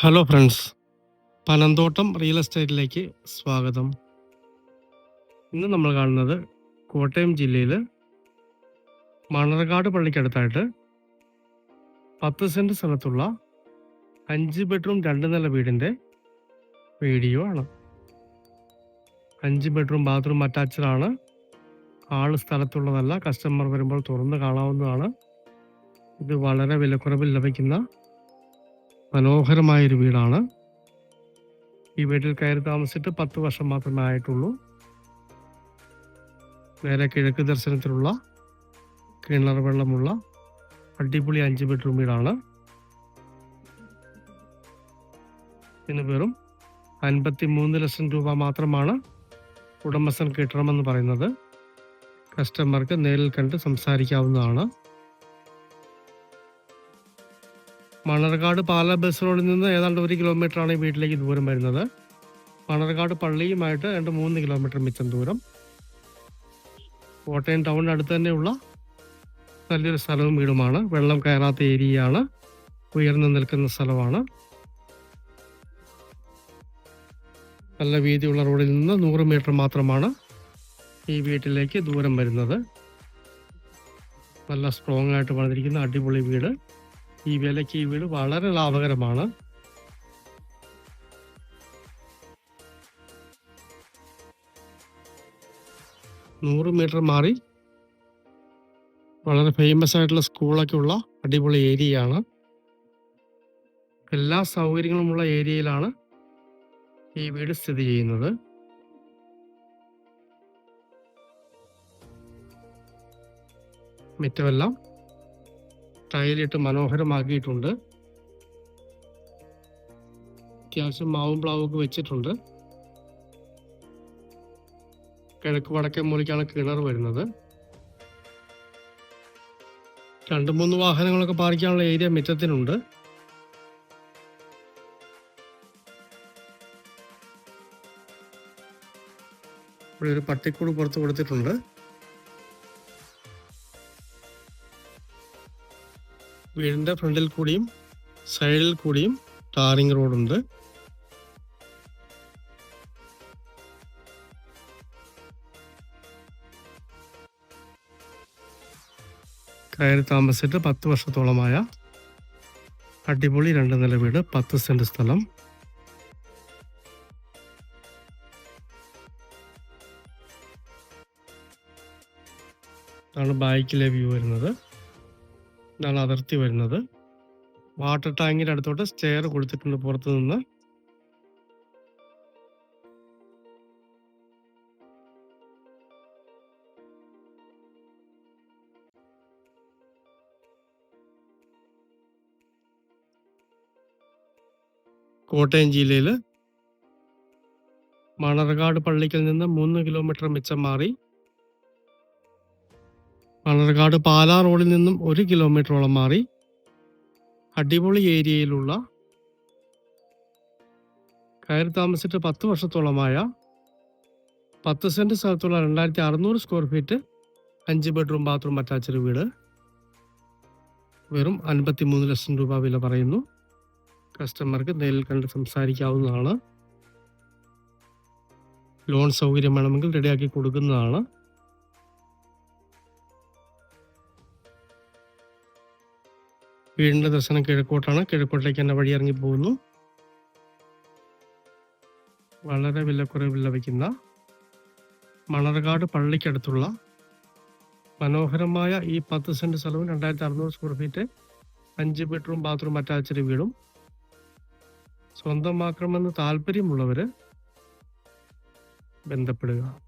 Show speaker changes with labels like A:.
A: Hello friends Panamthottam real എസ്റ്റേറ്റിലേക്ക് സ്വാഗതം. ഇന്ന് നമ്മൾ കാണുന്നത് കോട്ടയം ജില്ലയിൽ മണർകാട് പള്ളിക്കടുത്തായിട്ട് പത്ത് സെന്റ് സ്ഥലത്തുള്ള അഞ്ച് ബെഡ്റൂം രണ്ട് നില വീടിന്റെ വീഡിയോ ആണ്. അഞ്ച് ബെഡ്റൂം ബാത്റൂം അറ്റാച്ചഡാണ് ആൾ സ്ഥലത്തുള്ളതല്ല കസ്റ്റമർ വരുമ്പോൾ തുറന്ന് കാണാവുന്നതാണ്. ഇത് വളരെ വിലക്കുറവിൽ ലഭിക്കുന്ന മനോഹരമായൊരു വീടാണ്. ഈ വീട്ടിൽ കയറി താമസിച്ചിട്ട് പത്ത് വർഷം മാത്രമേ ആയിട്ടുള്ളൂ. നേരെ കിഴക്ക് ദർശനത്തിലുള്ള കിണർ വെള്ളമുള്ള അടിപൊളി അഞ്ച് ബെഡ്റൂം വീടാണ്. ഇതിന് വെറും അൻപത്തി മൂന്ന് ലക്ഷം രൂപ മാത്രമാണ് ഉടമസ്ഥൻ കിട്ടണമെന്ന് പറയുന്നത്. കസ്റ്റമർക്ക് നേരിൽ കണ്ട് സംസാരിക്കാവുന്നതാണ്. മണർകാട് പാല ബസ് റോഡിൽ നിന്ന് ഏതാണ്ട് ഒരു കിലോമീറ്ററാണ് ഈ വീട്ടിലേക്ക് ദൂരം വരുന്നത്. മണർകാട് പള്ളിയുമായിട്ട് രണ്ട് മൂന്ന് കിലോമീറ്റർ മിച്ചം ദൂരം. കോട്ടയം ടൗണിന് അടുത്ത് തന്നെയുള്ള നല്ലൊരു സ്ഥലവും വീടുമാണ്. വെള്ളം കയറാത്ത ഏരിയയാണ്. ഉയർന്നു നിൽക്കുന്ന സ്ഥലമാണ്. നല്ല വീതിയുള്ള റോഡിൽ നിന്ന് നൂറ് മീറ്റർ മാത്രമാണ് ഈ വീട്ടിലേക്ക് ദൂരം വരുന്നത്. നല്ല സ്ട്രോങ് ആയിട്ട് പണിതിരിക്കുന്ന അടിപൊളി വീട്. ഈ വിലയ്ക്ക് ഈ വീട് വളരെ ലാഭകരമാണ്. നൂറ് മീറ്റർ മാറി. വളരെ ഫേമസ് ആയിട്ടുള്ള സ്കൂളൊക്കെ ഉള്ള അടിപൊളി ഏരിയയാണ്. എല്ലാ സൗകര്യങ്ങളുമുള്ള ഏരിയയിലാണ് ഈ വീട് സ്ഥിതി ചെയ്യുന്നത്. മിറ്റമെല്ലാം ടൈലിട്ട് മനോഹരമാക്കിയിട്ടുണ്ട്. അത്യാവശ്യം മാവും പ്ലാവും ഒക്കെ വെച്ചിട്ടുണ്ട്. കിഴക്ക് വടക്കേ മൂലയ്ക്കാണ് കിണർ വരുന്നത്. രണ്ട് മൂന്ന് വാഹനങ്ങളൊക്കെ പാർക്കാനുള്ള ഏരിയ മിറ്റത്തിനുണ്ട് ഇവിടെ ഒരു പട്ടിക്കൂട് പുറത്ത് കൊടുത്തിട്ടുണ്ട്. വീടിന്റെ ഫ്രണ്ടിൽ കൂടിയും സൈഡിൽ കൂടിയും ടാറിങ് റോഡുണ്ട്. കയറി താമസിച്ചിട്ട് പത്ത് വർഷത്തോളമായ അടിപൊളി രണ്ട് നില വീട് പത്ത് സെന്റ് സ്ഥലം. ാണ് ബാക്കിലെ വ്യൂ വരുന്നത്. ഇതാണ് അതിർത്തി വരുന്നത്. വാട്ടർ ടാങ്കിന്റെ അടുത്തോട്ട് സ്റ്റെയർ കൊടുത്തിട്ടുണ്ട് പുറത്തു നിന്ന്. കോട്ടയം ജില്ലയിൽ മണർകാട് പള്ളിക്കൽ നിന്ന് മൂന്ന് കിലോമീറ്റർ മിച്ചം മാറി മണർകാട് പാലാ റോഡിൽ നിന്നും ഒരു കിലോമീറ്ററോളം മാറി അടിപൊളി ഏരിയയിലുള്ള കയറി താമസിച്ചിട്ട് പത്ത് വർഷത്തോളമായ പത്ത് സെന്റ് സ്ഥലത്തുള്ള രണ്ടായിരത്തി അറുന്നൂറ് സ്ക്വയർ ഫീറ്റ് അഞ്ച് ബെഡ്റൂം ബാത്റൂം അറ്റാച്ച്ഡ് വീട്. വെറും അൻപത്തി മൂന്ന് ലക്ഷം രൂപ വില പറയുന്നു. കസ്റ്റമർക്ക് നേരിൽ കണ്ട് സംസാരിക്കാവുന്നതാണ്. ലോൺ സൗകര്യം വേണമെങ്കിൽ റെഡിയാക്കി കൊടുക്കുന്നതാണ്. വീടിന്റെ ദർശനം കിഴക്കോട്ടാണ്. കിഴക്കോട്ടേക്ക് തന്നെ വഴി ഇറങ്ങി പോകുന്നു. വളരെ വിലക്കുറവിൽ ലഭിക്കുന്ന മണർകാട് പള്ളിക്കടുത്തുള്ള മനോഹരമായ ഈ പത്ത് സെന്റ് സ്ഥലവും രണ്ടായിരത്തി അറുന്നൂറ് സ്ക്വയർ ഫീറ്റ് അഞ്ച് ബെഡ്റൂം ബാത്റൂം അറ്റാച്ച്ഡ് വീടും. സ്വന്തമാക്കണമെന്ന് താല്പര്യമുള്ളവർ ബന്ധപ്പെടുക.